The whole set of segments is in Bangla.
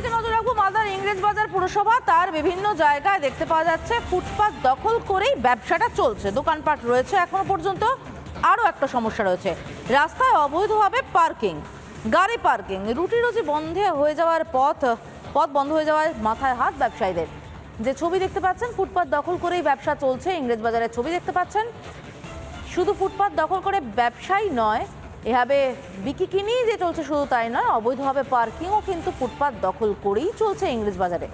দিকে নজর রাখব মালদার ইংরেজ বাজার পুরসভা। তার বিভিন্ন জায়গায় দেখতে পাওয়া যাচ্ছে, ফুটপাত দখল করেই ব্যবসাটা চলছে। দোকানপাট রয়েছে এখনও পর্যন্ত। আরও একটা সমস্যা রয়েছে। রাস্তায় অবৈধভাবে পার্কিং, গাড়ি পার্কিং, রুটি রুজি বন্ধে হয়ে যাওয়ার পথ পথ বন্ধ হয়ে যাওয়ার মাথায় হাত ব্যবসায়ীদের। যে ছবি দেখতে পাচ্ছেন, ফুটপাত দখল করেই ব্যবসা চলছে। ইংরেজ বাজারের ছবি দেখতে পাচ্ছেন। শুধু ফুটপাত দখল করে ব্যবসায়ী নয় এভাবে বিকিকিনি যে চলছে শুধু তাই নয়, অবৈধভাবে পার্কিংও কিন্তু ফুটপাত দখল করেই চলছে ইংরেজ বাজারে।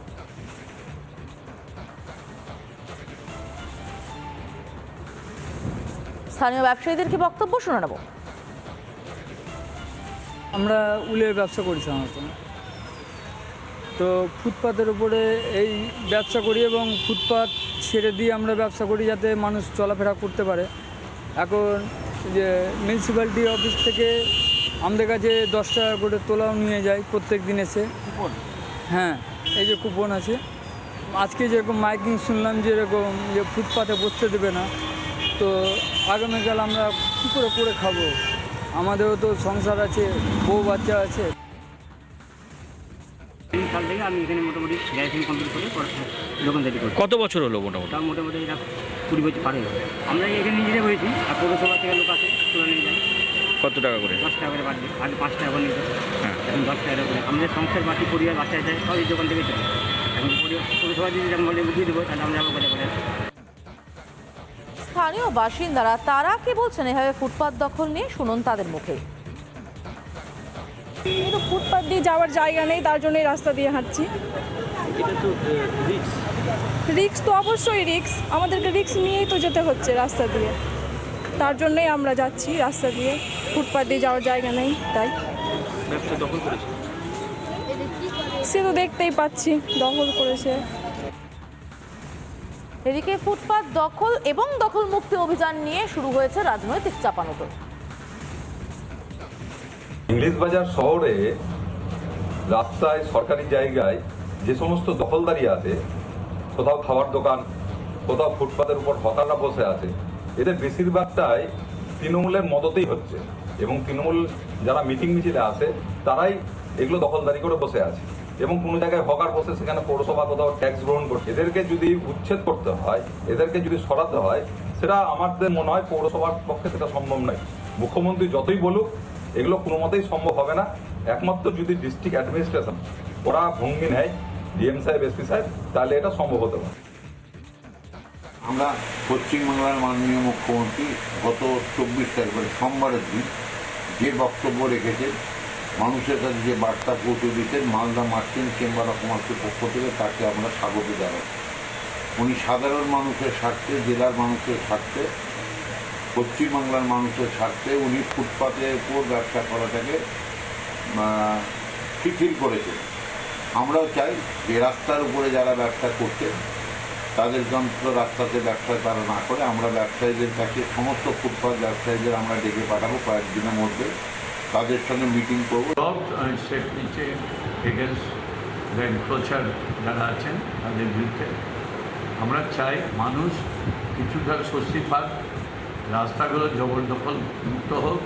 স্থানীয় ব্যবসায়ীদের কি বক্তব্য শুনে নেব? আমরা উলের ব্যবসা করি সাধারণত। তো ফুটপাতের উপরে এই ব্যবসা করি এবং ফুটপাত ছেড়ে দিয়ে আমরা ব্যবসা করি যাতে মানুষ চলাফেরা করতে পারে। এখন যে মিউনিসিপ্যালিটি অফিস থেকে আমাদের কাছে দশ টাকা করে তোলাও নিয়ে যায় প্রত্যেক দিন এসে। হ্যাঁ এই যে কুপন আছে। আজকে যেরকম মাইকিং শুনলাম যে এরকম যে ফুটপাথে বসতে দেবে না তো আগামীকাল আমরা কী করে করে খাব? আমাদেরও তো সংসার আছে বউ বাচ্চা আছে। সাল থেকে আমি এখানে মোটামুটি গ্যারেজিং কমপ্লিট করে দোকানদারি করি কত বছর হলো মোটামুটি? তাও মোটামুটি এটা কুড়ি বছর পারে আমরা এখানে নিজেরা হয়েছি আর পৌরসভা থেকে লোক আছে তুলে নিয়ে যায়। কত টাকা করে? দশ টাকা করে দিয়ে আগে পাঁচ টাকা করে নিত হ্যাঁ। এখন দশ টাকা করে। আমাদের সংসার বাকি পরিবার বাচ্চা যায় সব এই দোকান থেকে চলে এখন পৌরসভা যদি যেমন বলে উঠিয়ে দেবো তাহলে আমরা আবার বলে বলে স্থানীয় বাসিন্দারা তারা কি বলছেন এভাবে ফুটপাত দখল নিয়ে শুনুন তাদের মুখে। কিন্তু ফুটপাথ দিয়ে যাওয়ার জায়গা নেই তার জন্য এই রাস্তা দিয়ে হাঁটছি। রিক্স তো অবশ্যই রিক্স আমাদেরকে রিক্স নিয়েই তো যেতে হচ্ছে রাস্তা দিয়ে। তার জন্যই আমরা যাচ্ছি রাস্তা দিয়ে। ফুটপাথ দিয়ে যাওয়ার জায়গা নেই তাই। ব্যবসা দখল করেছে? সে তো দেখতেই পাচ্ছি দখল করেছে। এদিকে ফুটপাত দখল এবং দখল মুক্তি অভিযান নিয়ে শুরু হয়েছে রাজনৈতিক চাপানোতর ইংলিশ বাজার শহরে রাস্তায়, সরকারি জায়গায় যে সমস্ত দখলদারি আছে, কোথাও খাবার দোকান, কোথাও ফুটপাতের উপর হকাররা বসে আছে, এদের বেশিরভাগটাই তৃণমূলের মদতেই হচ্ছে এবং তৃণমূল যারা মিটিং মিছিলে আসে তারাই এগুলো দখলদারি করে বসে আছে এবং কোনো জায়গায় হকার বসে সেখানে পৌরসভা কোথাও ট্যাক্স গ্রহণ করছে। এদেরকে যদি উচ্ছেদ করতে হয়, এদেরকে যদি সরাতে হয়, সেটা আমাদের মনে হয় পৌরসভার পক্ষে সেটা সম্ভব নয়। মুখ্যমন্ত্রী যতই বলুক এগুলো কোনো মতেই সম্ভব হবে না। একমাত্র যদি ডিস্ট্রিক্ট অ্যাডমিনিস্ট্রেশন ওরা ভঙ্গি নেয় ডিএম সাহেব এসপি সাহেব, তাহলে এটা সম্ভব হতে পারে। আমরা পশ্চিমবাংলার মাননীয় মুখ্যমন্ত্রী গত চব্বিশ তারিখ মানে সোমবারের দিন যে বক্তব্য রেখেছেন, মানুষের কাছে যে বার্তা পৌঁছে দিতেন মালদা মার্চেন্ট চেম্বার অফ কমার্সের পক্ষ থেকে, তাকে আমরা স্বাগত জানাই। উনি সাধারণ মানুষের স্বার্থে, জেলার মানুষের স্বার্থে পশ্চিমবাংলার মানুষের স্বার্থে উনি ফুটপাতের উপর ব্যবসা করাটাকে শিথিল করেছেন আমরাও চাই যে রাস্তার উপরে যারা ব্যবসা করছে, তাদের যন্ত্র রাস্তাতে ব্যবসা তারা না করে, আমরা ব্যবসায়ীদের কাছে, সমস্ত ফুটপাত ব্যবসায়ীদের আমরা ডেকে পাঠাবো কয়েকদিনের মধ্যে। তাদের সঙ্গে মিটিং করব। যারা আছেন, তাদের বিরুদ্ধে। আমরা চাই মানুষ কিছুটা স্বস্তি পাক রাস্তাগুলো জবরদখল মুক্ত হোক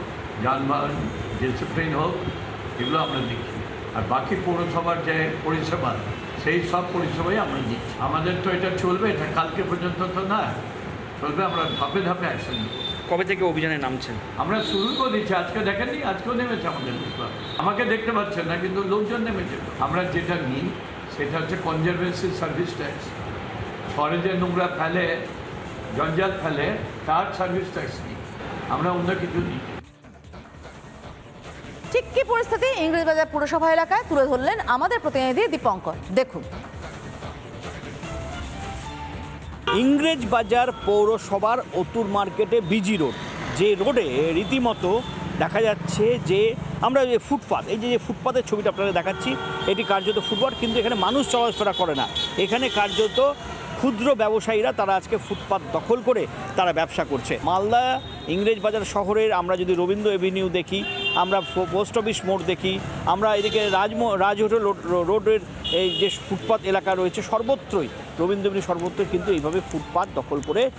যানবাহন ডিসিপ্লিন হোক এগুলো আমরা দেখি আর বাকি পৌরসভার যে পরিষেবা সেই সব পরিষেবাই আমরা দিচ্ছি। আমাদের তো এটা চলবে এটা কালকে পর্যন্ত তো না চলবে আমরা ধাপে ধাপে অ্যাকশন নেব। কবে থেকে অভিযানে নামছেন? আমরা শুরু করে দিচ্ছি আজকে দেখেননি? আজকেও নেমেছে আমাদের আমাকে দেখতে পাচ্ছেন না কিন্তু লোকজন নেমেছে। আমরা যেটা নিই সেটা হচ্ছে কনজারভেন্সি সার্ভিস ট্যাক্স শহরে যে নোংরা ফেলে জঞ্জাল ফেলে তার সার্ভিস ট্যাক্স নিই। আমরা অন্য কিছু নিই ঠিক কি পরিস্থিতি? ইংরেজবাজার পুরসভা এলাকায় তুলে ধরলেন আমাদের প্রতিনিধি দীপঙ্কর। দেখুন। ইংরেজ বাজার পৌরসভার অতুর মার্কেটে বিজি রোড। যে রোডে রীতিমতো দেখা যাচ্ছে যে আমরা যে ফুটপাত এই যে ফুটপাতের ছবিটা আপনাদের দেখাচ্ছি এটি কার্যত ফুটপাত কিন্তু এখানে মানুষ চলাফেরা করে না। এখানে কার্যত ক্ষুদ্র ব্যবসায়ীরা তারা আজকে ফুটপাত দখল করে তারা ব্যবসা করছে। মালদা ইংরেজ বাজার শহরের আমরা যদি রবীন্দ্র এভিনিউ দেখি, আমরা পোস্ট অফিস মোড় দেখি, আমরা এদিকে রাজম রাজ হোটেল রোড- রোডের এই যে ফুটপাত এলাকা রয়েছে সর্বত্রই। রবীন্দ্র এভিনিউ সর্বত্রই কিন্তু এইভাবে ফুটপাত দখল করে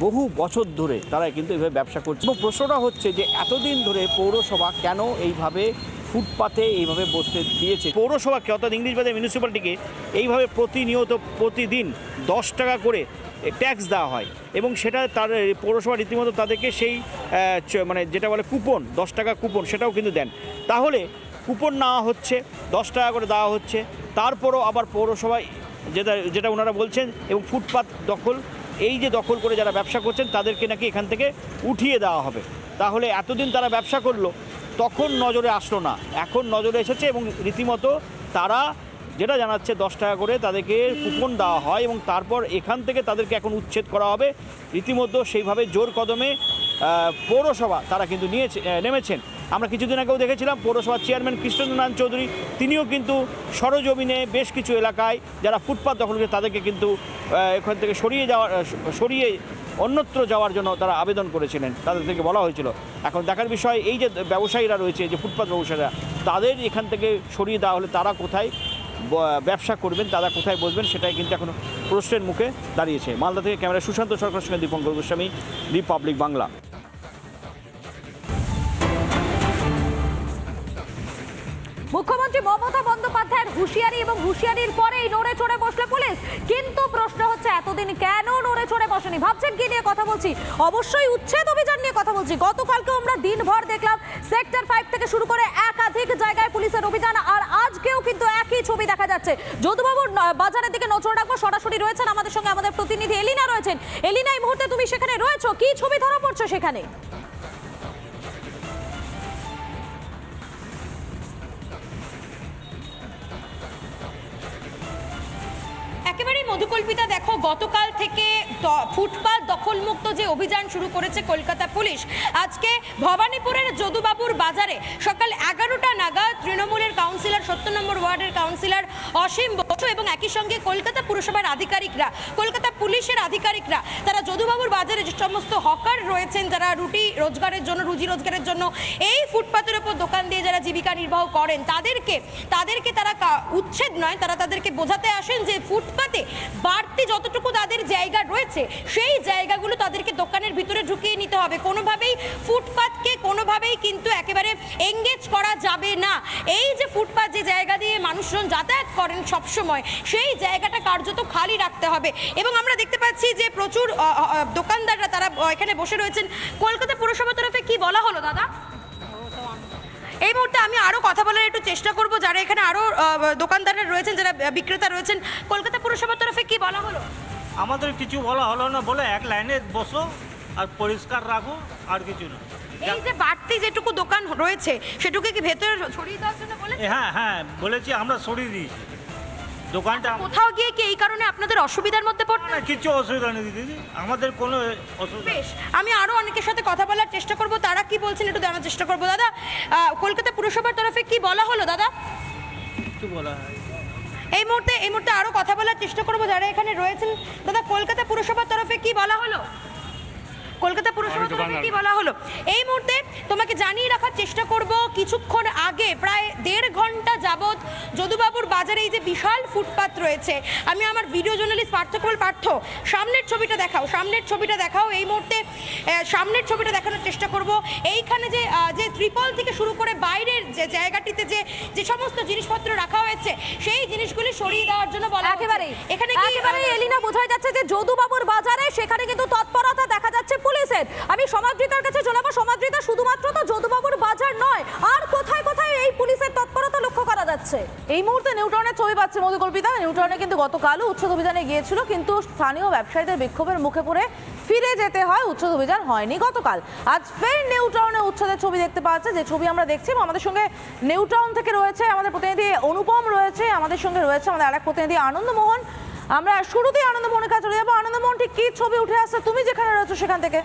বহু বছর ধরে তারা কিন্তু এইভাবে ব্যবসা করছে। এবং প্রশ্নটা হচ্ছে যে এতদিন ধরে পৌরসভা কেন এইভাবে ফুটপাতে এইভাবে বসতে দিয়েছে। পৌরসভাকে অর্থাৎ ইংলিশ বাজার মিউনিসিপ্যালিটিকে এইভাবে প্রতিনিয়ত প্রতিদিন দশ টাকা করে ট্যাক্স দেওয়া হয় এবং সেটা তার পৌরসভা রীতিমতো তাদেরকে সেই মানে যেটা বলে কুপন দশ টাকা কুপন সেটাও কিন্তু দেন। তাহলে কুপন নেওয়া হচ্ছে, দশ টাকা করে দেওয়া হচ্ছে, তারপরও আবার পৌরসভায় যেটা যেটা ওনারা বলছেন এবং ফুটপাত দখল, এই যে দখল করে যারা ব্যবসা করছেন তাদেরকে নাকি এখান থেকে উঠিয়ে দেওয়া হবে। তাহলে এতদিন তারা ব্যবসা করল তখন নজরে আসলো না। এখন নজরে এসেছে এবং রীতিমতো তারা যেটা জানাচ্ছে দশ টাকা করে তাদেরকে কুপন দেওয়া হয় এবং তারপর এখান থেকে তাদেরকে এখন উচ্ছেদ করা হবে। রীতিমতো সেইভাবে জোর কদমে পৌরসভা তারা কিন্তু নিয়েছে নেমেছেন। আমরা কিছুদিন আগেও দেখেছিলাম পৌরসভার চেয়ারম্যান কৃষ্ণনারায়ণ চৌধুরী, তিনিও কিন্তু সরজমিনে বেশ কিছু এলাকায় যারা ফুটপাত দখল করে তাদেরকে কিন্তু এখান থেকে সরিয়ে যাওয়ার সরিয়ে অন্যত্র যাওয়ার জন্য তারা আবেদন করেছিলেন। তাদের থেকে বলা হয়েছিল। এখন দেখার বিষয়, এই যে ব্যবসায়ীরা রয়েছে যে ফুটপাত ব্যবসায়ীরা, তাদের এখান থেকে সরিয়ে দেওয়া হলে তারা কোথায় ব্যবসা করবেন, তারা কোথায় বসবেন, সেটাই কিন্তু এখন প্রশ্নের মুখে দাঁড়িয়েছে। মালদা থেকে ক্যামেরা সুশান্ত সরকার সঙ্গে দীপঙ্কর গোস্বামী, রিপাবলিক বাংলা। হুঁশিয়ারি এবং হুঁশিয়ারির পরেই নড়ে চড়ে বসলে পুলিশ। কিন্তু প্রশ্ন হচ্ছে, এতদিন কেন নড়ে চড়ে বসেনি? ভাবছেন কি নিয়ে কথা বলছি? অবশ্যই উচ্ছেদ অভিযান নিয়ে কথা বলছি। গতকালকে আমরা দিনভর দেখলাম সেক্টর ফাইভ থেকে শুরু করে একাধিক জায়গায় পুলিশের অভিযান, আর আজকেও কিন্তু একই ছবি দেখা যাচ্ছে। যদুবাবুর বাজারের দিকে নজর রাখব। সরাসরি রয়েছেন আমাদের সঙ্গে আমাদের প্রতিনিধি এলিনা রয়েছেন। এলিনা, এই মুহূর্তে তুমি সেখানে রয়েছো? কি ছবি ধরা পড়ছো সেখানে? মধুকল্পিতা, দেখো, গতকাল থেকে ফুটপাত দখলমুক্ত যে অভিযান শুরু করেছে কলকাতা পুলিশ, আজকে ভবানীপুরের যদুবাবুর বাজারে সকাল এগারোটা নাগাদ তৃণমূলের কাউন্সিলর সত্তর নম্বর ওয়ার্ডের কাউন্সিলর অসীম বসু এবং একই সঙ্গে কলকাতা পুরসভার আধিকারিকরা, কলকাতা পুলিশের আধিকারিকরা, তারা যদুবাবুর বাজারে যে সমস্ত হকার রয়েছেন, যারা রুটি রোজগারের জন্য, রুজি রোজগারের জন্য এই ফুটপাতের ওপর দোকান দিয়ে যারা জীবিকা নির্বাহ করেন, তাদেরকে তাদেরকে তারা উচ্ছেদ নয়, তারা তাদেরকে বোঝাতে আসেন যে ফুটপাতে বাড়তি যতটুকু তাদের জায়গা রয়েছে, সেই জায়গাগুলো তাদেরকে দোকানের ভিতরে ঢুকিয়ে নিতে হবে। কোনোভাবেই ফুটপাতকে কোনোভাবেই কিন্তু একেবারে এঙ্গেজ করা যাবে না। এই যে ফুটপাথ যে জায়গা দিয়ে মানুষজন যাতায়াত করেন সবসময়, সেই জায়গাটা কার্যত খালি রাখতে হবে। এবং আমরা দেখতে পাচ্ছি যে প্রচুর দোকানদাররা তারা এখানে বসে রয়েছেন। কলকাতা পুরসভা তরফে কি বলা হলো, দাদা? এই মুহূর্তে আমি আরও কথা বলার একটু চেষ্টা করব। যারা এখানে আরও দোকানদারের রয়েছেন যারা বিক্রেতা রয়েছেন কলকাতা পুরসভার তরফে কি বলা হলো? আমাদের কিছু বলা হলো না বলে এক লাইনে বসো আর পরিষ্কার রাখো আর কিছু না। এই যে বাড়তি যেটুকু দোকান রয়েছে সেটুকু কি ভেতরে ছড়িয়ে দেওয়ার জন্য বলে হ্যাঁ হ্যাঁ বলেছি আমরা সরিয়ে দিয়েছি। দোকানটা কোথাও গিয়ে কি এই কারণে আপনাদের অসুবিধার মধ্যে পড়তে না, কিছু অসুবিধা নেই দিদি। আমাদের কোনো অসুবিধা বেশ আমি আরও অনেকের সাথে কথা বলার চেষ্টা করব। তারা কি বলছেন একটু জানার চেষ্টা করব। দাদা কলকাতা পুরসভার তরফে কি বলা হলো দাদা? কিছু বলা হয়। এই মুহূর্তে এই মুহূর্তে আরও কথা বলার চেষ্টা করব যারা এখানে রয়েছেন। দাদা কলকাতা পুরসভার তরফে কি বলা হলো? কলকাতা পুরসভার তরফে কি বলা হলো। এই মুহূর্তে তোমাকে জানিয়ে রাখার চেষ্টা করব কিছুক্ষণ আগে প্রায় দেড় ঘণ্টা যাবৎ যদুবাবুর বাজারে এই যে বিশাল ফুটপাত রয়েছে আমি আমার ভিডিও জার্নালিস্ট পার্থকমল পার্থ সামনের ছবিটা দেখাও সামনের ছবিটা দেখাও এই মুহূর্তে সামনের ছবিটা দেখানোর চেষ্টা করব। এইখানে যে যে ত্রিপল থেকে শুরু করে বাইরের যে জায়গাটিতে যে যে সমস্ত জিনিসপত্র রাখা হয়েছে সেই জিনিসগুলি সরিয়ে দেওয়ার জন্য বলা হচ্ছে। একেবারেই। এখানে কি এলিনা বোঝাই যাচ্ছে যে যদুবাবুর বাজারে সেখানে কিন্তু তৎপরতা দেখা যাচ্ছে পুলিশের আমি সমাদ্রিতার কাছে জানাব সমাদ্রিতা শুধুমাত্র তো যদুবাবুর বাজার নয়, আর কোথায় কোথায় এই পুলিশের তৎপরতা লক্ষ্য করা যাচ্ছে? এই মুহূর্তে নিউটনের ছবি পাচ্ছে মধুকল্পিতা। নিউটনে কিন্তু গতকালও উচ্ছেদ অভিযানে গিয়েছিল, কিন্তু স্থানীয় ব্যবসায়ীদের বিক্ষোভের মুখে পড়ে ফিরে যেতে হয় উচ্ছেদ অভিযান হয়নি গতকাল। আজ ফের নিউটাউনে উচ্ছেদের ছবি দেখতে পাওয়া যাচ্ছে, যে ছবি আমরা দেখছি আমাদের সঙ্গে নিউটাউন থেকে রয়েছে আমাদের প্রতিনিধি অনুপম রয়েছে, আমাদের সঙ্গে রয়েছে আমাদের আরেক প্রতিনিধি আনন্দমোহন। আমরা শুরুতেই আনন্দমোহনের কাছে চলে যাব। আনন্দমোহন, ঠিক কি ছবি উঠে আসছে? তুমি যেখানে রয়েছো সেখান থেকে।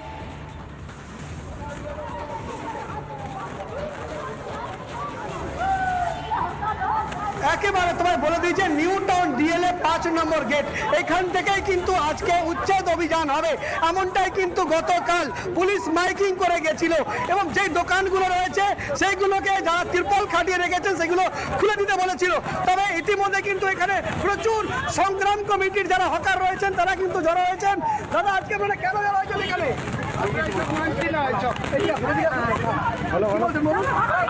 একেবারে তোমায় বলে দিয়েছে নিউ টাউন ডিএলএ পাঁচ নম্বর গেট। এখান থেকেই কিন্তু আজকে উচ্ছেদ অভিযান হবে। এমনটাই কিন্তু গতকাল পুলিশ মাইকিং করে গেছিল এবং যেই দোকানগুলো রয়েছে, সেইগুলোকে যারা তিরপল খাটিয়ে রেখেছে সেগুলো খুলে দিতে বলেছিল। তবে ইতিমধ্যে ইতিমধ্যে কিন্তু এখানে প্রচুর সংগ্রাম কমিটির যারা হকার রয়েছেন, তারা কিন্তু জড়ো হয়েছেন। দাদা, আজকে মানে কেন জড়ো হয়েছেন এখানে?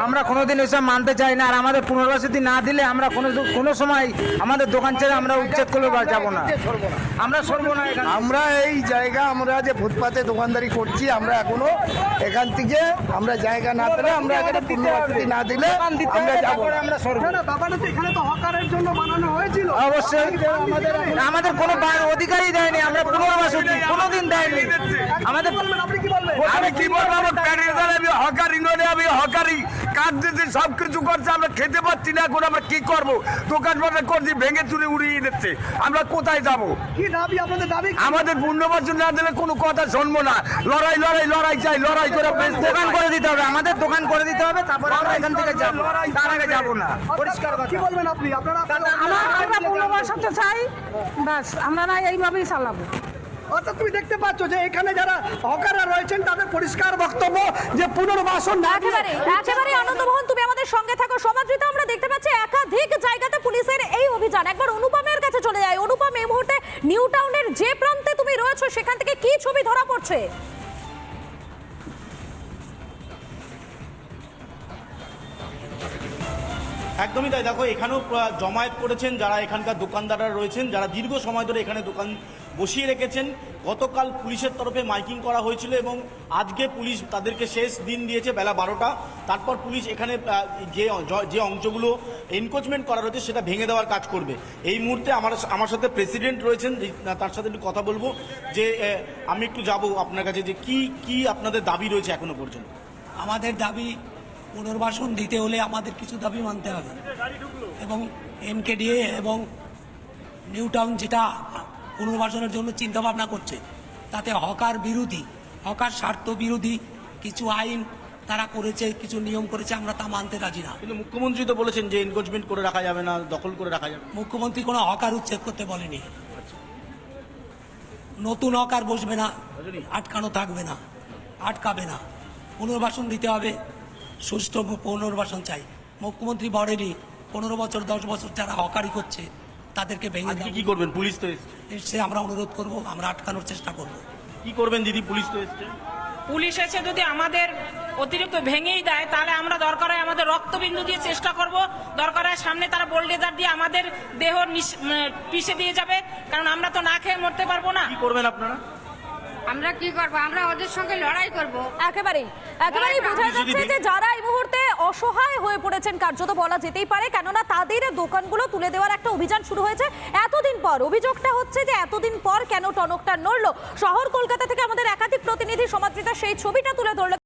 আমরা কোনোদিন এসব মানতে চাই না আর আমাদের পুনর্বাসিত না দিলে আমরা কোনো কোনো সময় আমাদের দোকান ছেড়ে আমরা উচ্ছেদ করলে বা যাব না। আমরা সরবো না আমরা এই জায়গা আমরা যে ফুটপাতে দোকানদারি করছি আমরা এখনও এখান থেকে আমরা জায়গা না পেলে আমরা এখানে পুনর্বাসিত না দিলে আমরা যাব আমরা সরবো। তো এখানে তো হকারের জন্য বানানো হয়েছিল। অবশ্যই। আমাদের কোনো অধিকারই দেয়নি আমরা পুনর্বাসন কোনোদিন দেয়নি। আমাদের আমি কি বলব? আমার প্যানের দ্বারা আমি হকারি নয় আমি হকারি। কাজ দিতে সব কিছু করছে আমরা খেতে পাচ্ছি না এখন আমরা কি করব? দোকান বাজার করছি ভেঙে চুরে উড়িয়ে দিচ্ছে। আমরা কোথায় যাব? কি দাবি? আপনাদের দাবি? আমাদের পুণ্যবাসন না দিলে কোনো কথা শুনব না। লড়াই লড়াই লড়াই চাই লড়াই করে দোকান করে দিতে হবে আমাদের দোকান করে দিতে হবে তারপরে আমরা এখান থেকে যাব। তার আগে যাব না। পরিষ্কার কি বলবেন আপনি? আপনারা আমরা পুনর্বাসন চাই। ব্যাস আমরা এইভাবেই চালাবো। অর্থাৎ তুমি দেখতে পাচ্ছ যে এখানে যারা হকাররা রয়েছেন তাদের পরিষ্কার বক্তব্য যে পুনর্বাসন না একেবারে একেবারে আনন্দমোহন তুমি আমাদের সঙ্গে থাকো। সমাদৃতা আমরা দেখতে পাচ্ছি একাধিক জায়গাতে পুলিশের এই অভিযান। একবার অনুপমের কাছে চলে যায় অনুপম এই মুহূর্তে নিউ টাউনের যে প্রান্তে তুমি রয়েছো সেখান থেকে কি ছবি ধরা পড়ছে? একদমই তাই। দেখো এখানেও জমায়েত করেছেন যারা এখানকার দোকানদাররা রয়েছেন যারা দীর্ঘ সময় ধরে এখানে দোকান বসিয়ে রেখেছেন। গতকাল পুলিশের তরফে মাইকিং করা হয়েছিল এবং আজকে পুলিশ তাদেরকে শেষ দিন দিয়েছে বেলা বারোটা। তারপর পুলিশ এখানে যে যে অংশগুলো এনকোচমেন্ট করা রয়েছে সেটা ভেঙে দেওয়ার কাজ করবে। এই মুহূর্তে আমার আমার সাথে প্রেসিডেন্ট রয়েছেন তার সাথে একটু কথা বলব যে আমি একটু যাব আপনার কাছে যে কি কি আপনাদের দাবি রয়েছে এখনও পর্যন্ত? আমাদের দাবি পুনর্বাসন দিতে হলে আমাদের কিছু দাবি মানতে হবে। এবং এমকেডিএ এবং নিউ টাউন যেটা পুনর্বাসনের জন্য চিন্তা ভাবনা করছে। তাতে হকার বিরোধী হকার স্বার্থ বিরোধী কিছু আইন তারা করেছে কিছু নিয়ম করেছে আমরা তা মানতে রাজি না। কিন্তু মুখ্যমন্ত্রী তো বলেছেন যে এনকোচমেন্ট করে রাখা যাবে না দখল করে রাখা যাবে মুখ্যমন্ত্রী কোনো হকার উচ্ছেদ করতে বলেনি। নতুন হকার বসবে না আটকানো থাকবে না আটকাবে না। পুনর্বাসন দিতে হবে সুষ্ঠু পুনর্বাসন চাই। মুখ্যমন্ত্রী বলেনি পনেরো বছর দশ বছর যারা হকারি করছে তাদেরকে ভেঙে দেবো। কি করবেন? পুলিশ তো এসছে। এসে আমরা অনুরোধ করব আমরা আটকানোর চেষ্টা করব। কি করবেন দিদি? পুলিশ তো এসছে। পুলিশ এসে যদি আমাদের অতিরিক্ত ভেঙেই দেয় তাহলে আমরা দরকার হয় আমাদের রক্তবিন্দু দিয়ে চেষ্টা করব। দরকার হয় সামনে তারা বোল্ডেজার দিয়ে আমাদের দেহ পিষে দিয়ে যাবে। কারণ আমরা তো না খেয়ে মরতে পারব না। কি করবেন আপনারা? আমরা কি করব? আমরা ওদের সঙ্গে লড়াই করব। একেবারেই একেবারেই বোঝা যাচ্ছে যে যারা এই মুহূর্তে অসহায় হয়ে পড়েছেন কার্যত বলা যেতেই পারে কেননা তাদের দোকানগুলো তুলে দেওয়ার একটা অভিযান শুরু হয়েছে এতদিন পর। অভিযোগটা হচ্ছে যে এতদিন পর কেন টনকটা নড়লো? শহর কলকাতা থেকে আমাদের একাধিক প্রতিনিধি সমাদৃতা সেই ছবিটা তুলে ধরলো।